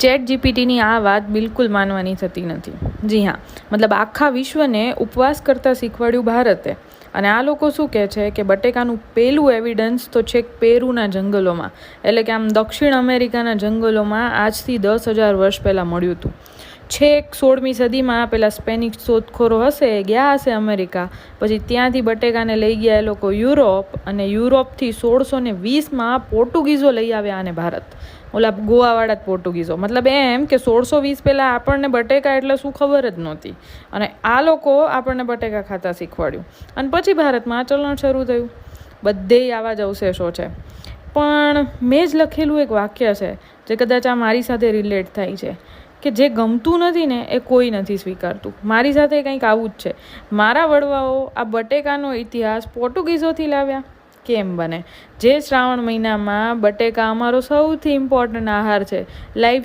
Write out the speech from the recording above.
Chat જીપીટીની આ વાત બિલકુલ માનવાની થતી નથી. જી હા, મતલબ આખા વિશ્વને ઉપવાસ કરતાં શીખવાડ્યું ભારતે. અને આ લોકો શું કહે છે કે બટેકાનું પહેલું એવિડન્સ તો છેક પેરુના જંગલોમાં. એટલે કે આમ દક્ષિણ અમેરિકાના જંગલોમાં આજથી દસ હજાર વર્ષ પહેલાં મળ્યું હતું. છેક સોળમી સદીમાં પેલા સ્પેનિશ શોધખોરો હશે, ગયા હશે અમેરિકા. પછી ત્યાંથી બટેકાને લઈ ગયા એ લોકો યુરોપ અને યુરોપથી સોળસો ને વીસમાં પોર્ટુગીઝો લઈ આવ્યા આને ભારત. ઓલા ગોવાવાળા જ પોર્ટુગીઝો. મતલબ એમ કે સોળસો વીસ પહેલાં આપણને બટેકા એટલે શું ખબર જ નહોતી. અને આ લોકો આપણને બટેકા ખાતા શીખવાડ્યું. અને પછી ભારતમાં આ ચલણ શરૂ થયું. બધેય આવા જ અવશેષો છે. પણ મેં જ લખેલું એક વાક્ય છે, જે કદાચ આ મારી સાથે રિલેટ થાય છે. કે જે ગમતું નથી ને એ કોઈ નથી સ્વીકારતું. મારી સાથે કંઈક આવું જ છે. મારા વડવાઓ આ બટેકાનો ઇતિહાસ પોર્ટુગીઝોથી લાવ્યા. કેમ બને? જે શ્રાવણ મહિનામાં બટેકા અમારો સૌથી ઇમ્પોર્ટન્ટ આહાર છે. લાઈફ